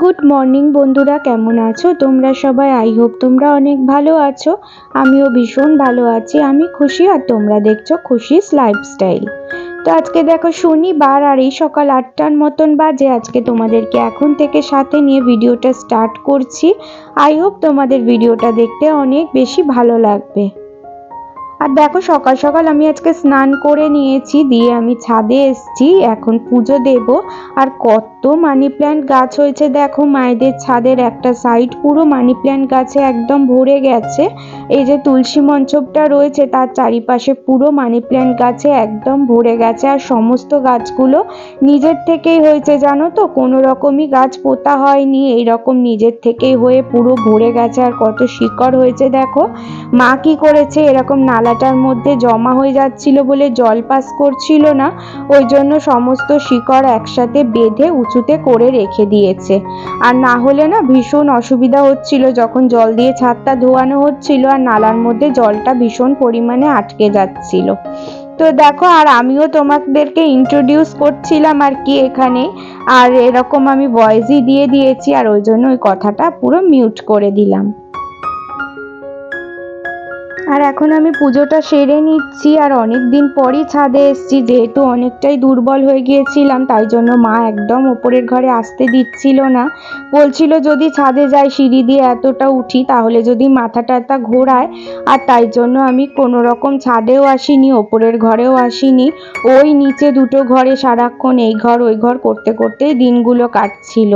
Good morning বন্ধুরা, কেমন আছো? তোমরা সবাই আই হোপ তোমরা অনেক ভালো আছো। আমিও ভীষণ ভালো আছি, আমি খুশি আর তোমরা দেখছ খুশিস লাইফস্টাইল তো আজকে দেখো শনিবার আর এই সকাল আটটার মতন বাজে, আজকে তোমাদেরকে এখন থেকে সাথে নিয়ে ভিডিওটা স্টার্ট করছি। আই হোপ তোমাদের ভিডিওটা দেখতে অনেক বেশি ভালো লাগবে। আর দেখো, সকাল সকাল আমি আজকে স্নান করে নিয়েছি, দিয়ে আমি ছাদে এসছি, এখন পুজো দেব। আর কত মানি প্ল্যান্ট গাছ হয়েছে, দেখো, মায়েদের ছাদের একটা সাইড পুরো মানি প্ল্যান্ট গাছে একদম ভরে গেছে। এই যে তুলসী মঞ্চপটা রয়েছে, তার চারিপাশে পুরো মানি প্ল্যান্ট গাছে একদম ভরে গেছে। আর সমস্ত গাছগুলো নিজের থেকেই হয়েছে, জানো তো? কোনো রকমই গাছ পোতা হয়নি, এইরকম নিজের থেকেই হয়ে পুরো ভরে গেছে। আর কত শিকড় হয়েছে, দেখো। মা কি করেছে, এরকম নালাটার মধ্যে জমা হয়ে যাচ্ছিল বলে জল পাস করছিল না। ওই জন্য সমস্ত শিকড় একসাথে বেঁধে উঁচুতে করে রেখে দিয়েছে। আর না হলে না ভীষণ অসুবিধা হচ্ছিল যখন জল দিয়ে ছাদটা ধোয়ানো হচ্ছিল আর নালার মধ্যে জলটা ভীষণ পরিমাণে আটকে যাচ্ছিল। তো দেখো, আর আমিও তোমাদেরকে ইন্ট্রোডিউস করছিলাম আর কি এখানে। আর এরকম আমি ভয়েসই দিয়ে দিয়েছি আর ওই জন্য ওই কথাটা পুরো মিউট করে দিলাম। আর এখন আমি পুজোটা সেরে নিচ্ছি আর অনেক দিন পরই ছাদে এসেছি, যেহেতু অনেকটাই দুর্বল হয়ে গিয়েছিলাম, তাই জন্য মা একদম ওপরের ঘরে আসতে দিচ্ছিল না। বলছিল যদি ছাদে যাই সিঁড়ি দিয়ে এতটা উঠি, তাহলে যদি মাথা টাথা ঘোরায়, আর তাই জন্য আমি কোনো রকম ছাদেও আসিনি, ওপরের ঘরেও আসিনি। ওই নিচে দুটো ঘরে সারাক্ষণ এই ঘর, ওই ঘর করতে করতেই দিনগুলো কাটছিল।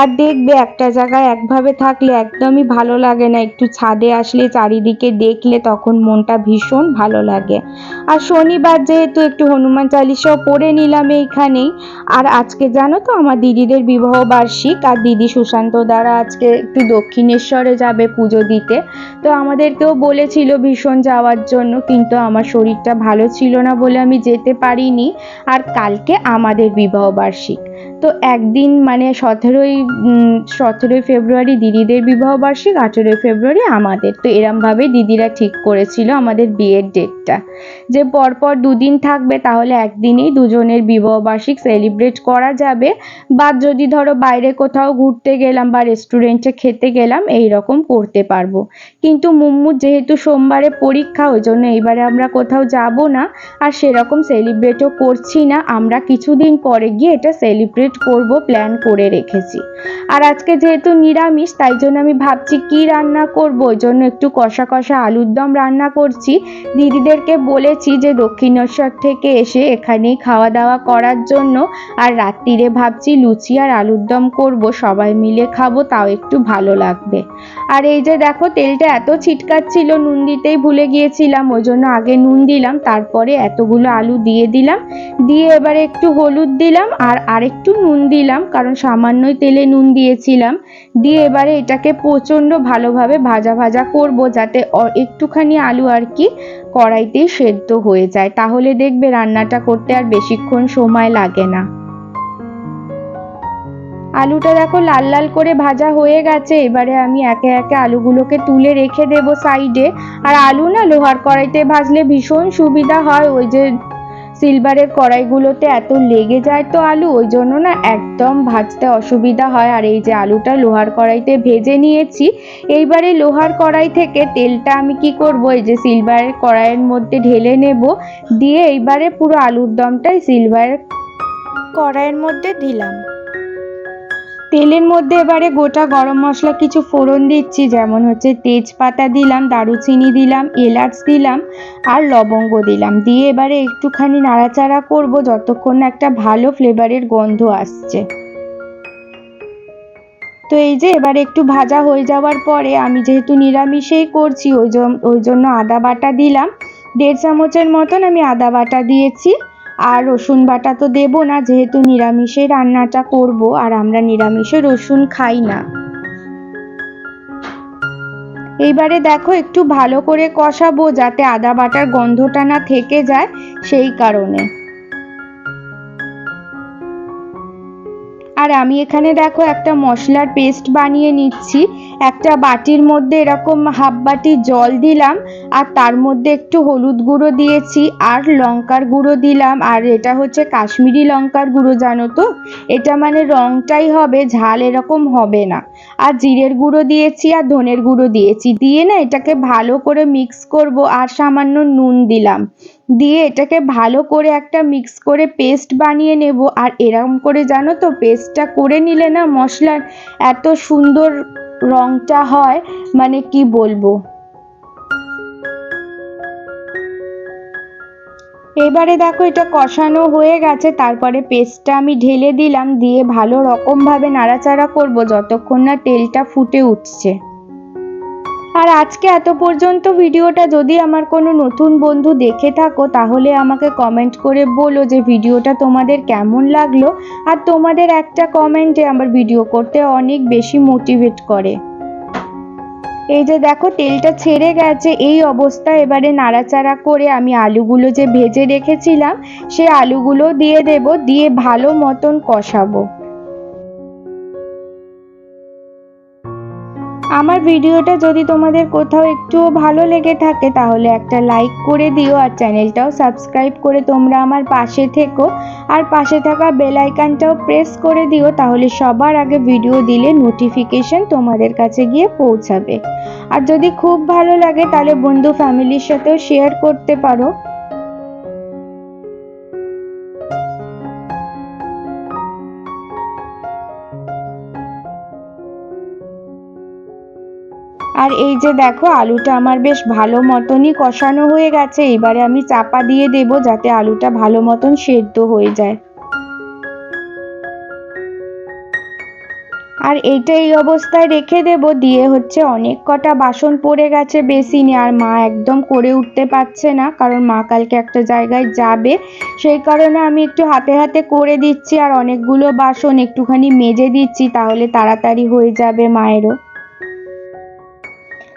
আর দেখবে একটা জায়গায় একভাবে থাকলে একদমই ভালো লাগে না, একটু ছাদে আসলে চারিদিকে দেখলে তখন মনটা ভীষণ ভালো লাগে। আর শনিবার যেহেতু একটু হনুমান চালিসাও পড়ে নিলাম এইখানেই। আর আজকে জানো তো আমার দিদিদের বিবাহ বার্ষিক, আর দিদি সুশান্ত দ্বারা আজকে একটু দক্ষিণেশ্বরে যাবে পুজো দিতে। তো আমাদেরকেও বলেছিল ভীষণ যাওয়ার জন্য, কিন্তু আমার শরীরটা ভালো ছিল না বলে আমি যেতে পারিনি। আর কালকে আমাদের বিবাহ বার্ষিক। তো একদিন মানে সতেরোই সতেরোই ফেব্রুয়ারি দিদিদের বিবাহ বার্ষিক আঠেরোই ফেব্রুয়ারি আমাদের। তো এরমভাবে দিদিরা ঠিক করেছিল আমাদের বিয়ের ডেটটা। যে পরপর দুদিন থাকবে, তাহলে একদিনেই দুজনের বিবাহ বার্ষিক সেলিব্রেট করা যাবে। বা যদি ধরো বাইরে কোথাও ঘুরতে গেলাম বা রেস্টুরেন্টে খেতে গেলাম এই রকম করতে পারব। কিন্তু মুম্মুর যেহেতু সোমবারে পরীক্ষা, ওই জন্য এইবারে আমরা কোথাও যাব না। আর সেরকম সেলিব্রেটও করছি না। আমরা কিছুদিন পরে গিয়ে এটা সেলিব্রেট করব প্ল্যান করে রেখেছি। আর আজকে যেহেতু নিরামিষ, তাই জন্য আমি ভাবছি কি রান্না করব? ওই জন্য একটু কষা কষা আলুর দম রান্না করছি। দিদিদেরকে বলেছি যে দক্ষিণেশ্বর থেকে এসে এখানেই খাওয়া দাওয়া করার জন্য। আর রাত্রিরে ভাবছি লুচি আর আলুর দম করব, সবাই মিলে খাব, তাও একটু ভালো লাগবে। আর এই যে দেখো, তেলটা এত ছিটকাচ্ছিল, নুন দিতেই ভুলে গিয়েছিলাম, ওই জন্য আগে নুন দিলাম, তারপরে এতগুলো আলু দিয়ে দিলাম। দিয়ে এবারে একটু হলুদ দিলাম, আর আরেকটু নুন দিলাম কারণ সামান্যই তেলে নুন দিয়েছিলাম। দিয়ে এবারে এটাকে প্রচণ্ড ভালোভাবে ভাজা ভাজা করব যাতে একটুখানি আলু আর কি কড়াইতেই সেদ্ধ হয়ে যায়। তাহলে দেখবে রান্নাটা করতে আর বেশিক্ষণ সময় লাগে না। আলুটা দেখো লাল লাল করে ভাজা হয়ে গেছে। এবারে আমি একে একে আলুগুলোকে তুলে রেখে দেব সাইডে। আর আলু না লোহার কড়াইতে ভাজলে ভীষণ সুবিধা হয়। ওই যে সিলভারের কড়াইগুলোতে এত লেগে যায় তো আলু, ওই জন্য না একদম ভাজতে অসুবিধা হয়। আর এই যে আলুটা লোহার কড়াইতে ভেজে নিয়েছি, এইবারে লোহার কড়াই থেকে তেলটা আমি কি করব, এই যে সিলভারের কড়াইয়ের মধ্যে ঢেলে নেব, দিয়ে এইবারে পুরো আলুর দমটাই সিলভারের কড়াইয়ের মধ্যে দিলাম। তেলের মধ্যে এবারে গোটা গরম মশলা কিছু ফোড়ন দিচ্ছি, যেমন হচ্ছে তেজপাতা দিলাম, দারুচিনি দিলাম, এলাচ দিলাম আর লবঙ্গ দিলাম। দিয়ে এবারে একটুখানি নাড়াচাড়া করব যতক্ষণ না একটা ভালো ফ্লেভারের গন্ধ আসছে। তো এই যে এবারে একটু ভাজা হয়ে যাওয়ার পরে আমি যেহেতু নিরামিষেই করছি ওই জন্য আদা বাটা দিলাম। দেড় চামচের মতন আমি আদা বাটা দিয়েছি। আর রসুন বাটা তো দেবো না, যেহেতু নিরামিষে রান্নাটা করব, আর আমরা নিরামিষে রসুন খাই না। এইবারে দেখো একটু ভালো করে কষাবো, যাতে আদা বাটার গন্ধটা না থেকে যায়, সেই কারণে। আর আমি এখানে দেখো একটা মশলার পেস্ট বানিয়ে নিচ্ছি। একটা বাটির মধ্যে এরকম হাফ বাটি জল দিলাম, আর তার মধ্যে একটু হলুদ গুঁড়ো দিয়েছি, আর লঙ্কার গুঁড়ো দিলাম, আর এটা হচ্ছে কাশ্মীরি লঙ্কার গুঁড়ো, জানো তো? এটা মানে রংটাই হবে, ঝাল এরকম হবে না। আর জিরের গুঁড়ো দিয়েছি, আর ধনের গুঁড়ো দিয়েছি। দিয়ে না এটাকে ভালো করে মিক্স করব, আর সামান্য নুন দিলাম। দিয়ে এটাকে ভালো করে একটা মিক্স করে পেস্ট বানিয়ে নেব। আর এরকম করে জানো তো পেস্টটা করে নিলে না মশলার এত সুন্দর রংটা হয় মানে কি বলব? এবারে দেখো এটা কষানো হয়ে গেছে, তারপরে পেস্টটা আমি ঢেলে দিলাম, দিয়ে ভালো রকমভাবে নাড়াচাড়া করব, যতক্ষণ না তেলটা ফুটে উঠছে। আর আজকে এত পর্যন্ত ভিডিওটা যদি আমার কোনো নতুন বন্ধু দেখে থাকো, তাহলে আমাকে কমেন্ট করে বলো যে ভিডিওটা তোমাদের কেমন লাগল। আর তোমাদের একটা কমেন্টে আমার ভিডিও করতে অনেক বেশি মোটিভেট করে। এই যে দেখো, তেলটা ছেড়ে গেছে, এই অবস্থা। এবারে নাড়াচাড়া করে আমি আলুগুলো যে ভেজে রেখেছিলাম, সে আলুগুলো দিয়ে দেব, দিয়ে ভালো মতন কষাবো। আমার ভিডিওটা যদি তোমাদের কোথাও একটুও ভালো লেগে থাকে, তাহলে একটা লাইক করে দিও আর চ্যানেলটাও সাবস্ক্রাইব করে তোমরা আমার পাশে থেকো। আর পাশে থাকা বেল আইকনটাও প্রেস করে দিও, তাহলে সবার আগে ভিডিও দিলে নোটিফিকেশন তোমাদের কাছে গিয়ে পৌঁছাবে। আর যদি খুব ভালো লাগে, তাহলে বন্ধু ফ্যামিলির সাথেও শেয়ার করতে পারো। আর এই যে দেখো, আলুটা আমার বেশ ভালো মতনই কষানো হয়ে গেছে। এবারে আমি চাপা দিয়ে দেব যাতে আলুটা ভালো মতন সেদ্ধ হয়ে যায়। আর এইটা এই অবস্থায় রেখে দেব, দিয়ে হচ্ছে অনেক কটা বাসন পড়ে গেছে বেসিনে। আর মা একদম করে উঠতে পারছে না, কারণ মা কালকে একটা জায়গায় যাবে। সেই কারণে আমি একটু হাতে হাতে করে দিচ্ছি, আর অনেকগুলো বাসন একটুখানি মেজে দিচ্ছি, তাহলে তাড়াতাড়ি হয়ে যাবে মায়েরও।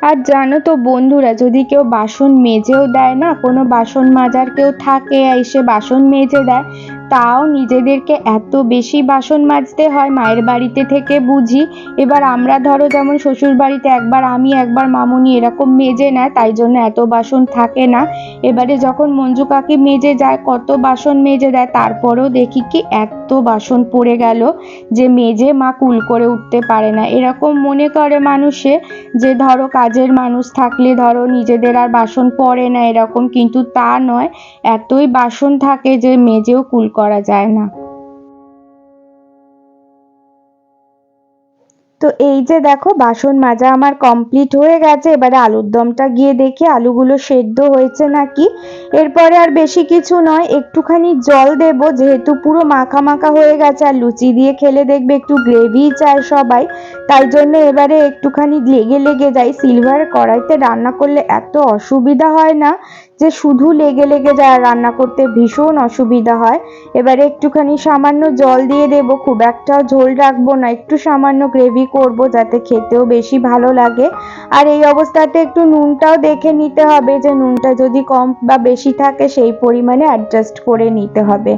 আর জানো তো বন্ধুরা, যদি কেউ বাসন মেজেও দেয় না, কোনো বাসন মাজার কেউ থাকে, এসে বাসন মেজে দেয় তাও নিজেদেরকে এত বেশি বাসন মাজতে হয় মায়ের বাড়িতে থেকে বুঝি। এবার আমরা ধরো যেমন শ্বশুর বাড়িতে একবার আমি, একবার মামুনি এরকম মেজে নেয়, তাই জন্য এত বাসন থাকে না। এবারে যখন মঞ্জু কাকি মেজে যায়, কত বাসন মেজে দেয়, তারপরেও দেখি কি এত বাসন পড়ে গেল যে মেজে মা কুল করে উঠতে পারে না। এরকম মনে করে মানুষে যে ধরো কাজের মানুষ থাকলে ধরো নিজেদের আর বাসন পড়ে না এরকম, কিন্তু তা নয়। এতই বাসন থাকে যে মেজেও কুল করা যায় না। তো এই যে দেখো, বাসন মাজা আমার কমপ্লিট হয়ে গেছে। এবারে আলুর দমটা গিয়ে দেখি, আলুগুলো সেদ্ধ হয়েছে নাকি? এরপরে আর বেশি কিছু নয়, একটুখানি জল দেব, যেহেতু পুরো মাখা মাখা হয়ে গেছে, আর লুচি দিয়ে খেলে দেখবে একটু গ্রেভি চায় সবাই। তাই জন্য এবারে একটুখানি লেগে লেগে যায় সিলভার কড়াইতে রান্না করলে এত অসুবিধা হয় না। যে শুধু লেগে লেগে যায় রান্না করতে ভীষণ অসুবিধা হয়, এবারে একটুখানি সামান্য জল দিয়ে দেব, খুব একটা ঝোল রাখব না, একটু সামান্য গ্রেভি করব যাতে খেতেও বেশি ভালো লাগে। আর এই অবস্থাতে একটু নুনটাও দেখে নিতে হবে যে নুনটা যদি কম বা বেশি থাকে সেই পরিমাণে অ্যাডজাস্ট করে নিতে হবে।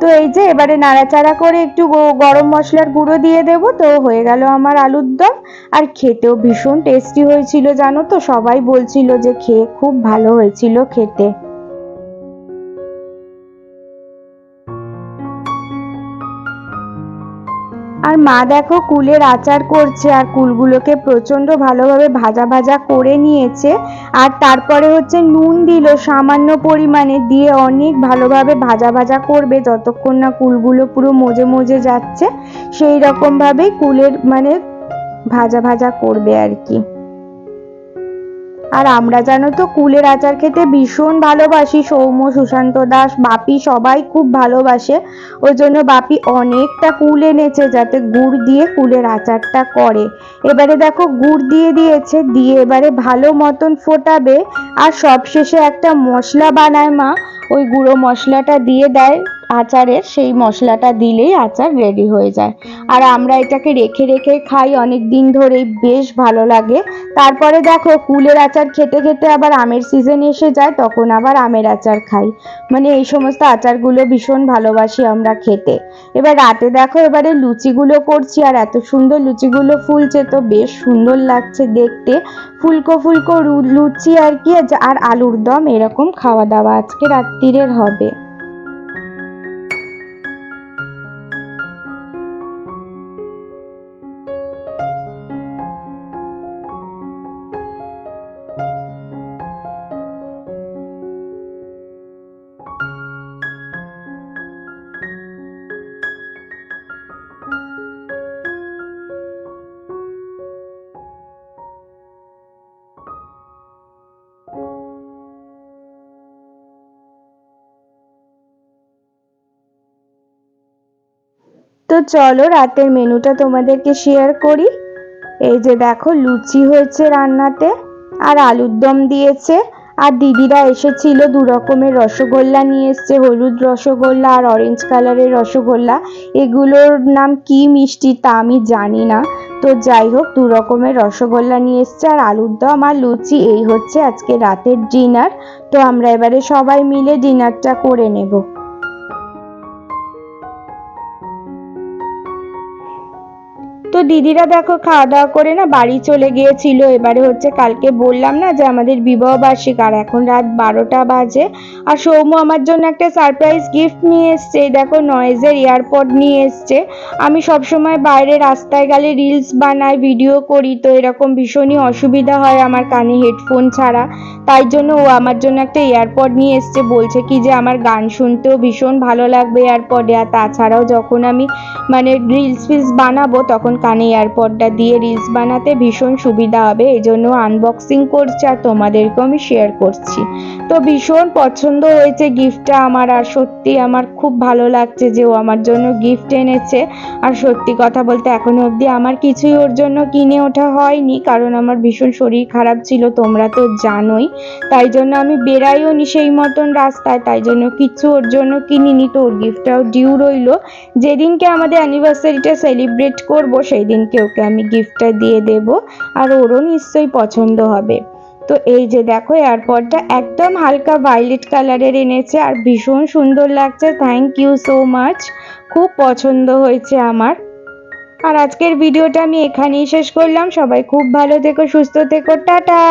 তো এই যে এবারে নাড়াচাড়া করে একটু গরম মশলার গুঁড়ো দিয়ে দেব, তো হয়ে গেল আমার আলুর দম। আর খেতেও ভীষণ টেস্টি হয়েছিল জানো তো? সবাই বলছিল যে খেয়ে খুব ভালো হয়েছিল খেতে আর মা দেখো কুলের আচার করছে আর কুলগুলোকে প্রচণ্ড ভালোভাবে ভাজা ভাজা করে নিয়েছে। আর তারপরে হচ্ছে নুন দিল সামান্য পরিমাণে দিয়ে অনেক ভালোভাবে ভাজা ভাজা করবে যতক্ষণ না কুলগুলো পুরো মজে মজে যাচ্ছে। সেই রকমভাবেই কুলের মানে ভাজা ভাজা করবে আর কি। আর আমরা জানো তো কুলের আচার খেতে ভীষণ ভালোবাসি। সৌম্য, সুশান্ত দাস, বাপি সবাই খুব ভালোবাসে। ওই জন্য বাপি অনেকটা কুল এনেছে যাতে গুড় দিয়ে কুলের আচারটা করে। এবারে দেখো গুড় দিয়ে দিয়েছে, দিয়ে এবারে ভালো মতন ফোটাবে। আর সবশেষে একটা মশলা বানায় মা। ওই গুঁড়ো মশলাটা দিয়ে দেয় আচারের, সেই মশলাটা দিলেই আচার রেডি হয়ে যায়। আর আমরা এটাকে রেখে রেখে খাই অনেক দিন ধরেই, বেশ ভালো লাগে। তারপরে দেখো, কুলের আচার খেতে খেতে আবার আমের সিজন এসে যায়, তখন আবার আমের আচার খাই। মানে এই সমস্ত আচারগুলো ভীষণ ভালোবাসি আমরা খেতে। এবার রাতে দেখো, এবারে লুচিগুলো করছি, আর এত সুন্দর লুচিগুলো ফুলছে তো, বেশ সুন্দর লাগছে দেখতে। ফুলকো ফুলকো লুচি আর কি আর আলুর দম এরকম খাওয়া দাওয়া আজকে রাত্রিরের হবে। তো চলো রাতের মেনুটা তোমাদেরকে শেয়ার করি। এই যে দেখো, লুচি হয়েছে রান্নাতে, আর আলুর দম দিয়েছে, আর দিদিরা এসেছিল দু রকমের রসগোল্লা নিয়ে এসছে, হলুদ রসগোল্লা আর অরেঞ্জ কালারের রসগোল্লা। এগুলোর নাম কি মিষ্টি তা আমি জানি না। তো যাই হোক, দু রকমের রসগোল্লা নিয়ে এসছে, আর আলুর দম আর লুচি, এই হচ্ছে আজকে রাতের ডিনার তো আমরা এবারে সবাই মিলে ডিনারটা করে নেব। তো দিদিরা দেখো খাওয়া দাওয়া করে না বাড়ি চলে গিয়েছিল। এবারে হচ্ছে কালকে বললাম না যে আমাদের বিবাহ বার্ষিক আর এখন রাত বারোটা বাজে। আর সৌম্য আমার জন্য একটা সারপ্রাইজ গিফট নিয়ে এসছে। দেখো নয়েজের এয়ারপড নিয়ে এসছে। আমি সবসময় বাইরে রাস্তায় গেলে রিলস বানাই ভিডিও করি। তো এরকম ভীষণই অসুবিধা হয় আমার কানে হেডফোন ছাড়া। তাই জন্য ও আমার জন্য একটা এয়ারপড নিয়ে এসছে। বলছে কি যে আমার গান শুনতেও ভীষণ ভালো লাগবে এয়ারপডে। আর তাছাড়াও যখন আমি মানে রিলস ফিলস বানাবো, তখন কানে এয়ারপডটা দিয়ে রিলস বানাতে ভীষণ সুবিধা হবে। এই জন্য আনবক্সিং করছি আর তোমাদেরকেও আমি শেয়ার করছি। তো ভীষণ পছন্দ হয়েছে গিফটটা আমার, আর সত্যি আমার খুব ভালো লাগছে যে ও আমার জন্য গিফট এনেছে। আর সত্যি কথা বলতে এখনও অবধি আমার কিছুই ওর জন্য কিনে ওঠা হয়নি, কারণ আমার ভীষণ শরীর খারাপ ছিল, তোমরা তো জানোই। তাই জন্য আমি বেরাইও নি সেই মতন রাস্তায়, তাই জন্য কিছু ওর জন্য কিনিনি, তো ওর গিফটটাও ডিউ রইল। যেদিনকে আমাদের অ্যানিভার্সারিটা সেলিব্রেট করব সেই দিনকে ওকে আমি গিফটটা দিয়ে দেব, আর ওরও নিশ্চয়ই পছন্দ হবে। তো এই যে দেখো, এয়ারপডটা একদম হালকা ভায়োলেট কালারের এনেছে আর ভীষণ সুন্দর লাগছে। থ্যাংক ইউ সো মাচ খুব পছন্দ হয়েছে আমার। আর আজকের ভিডিওটা আমি এখানেই শেষ করলাম। সবাই খুব ভালো থেকো, সুস্থ থেকো। টাটা!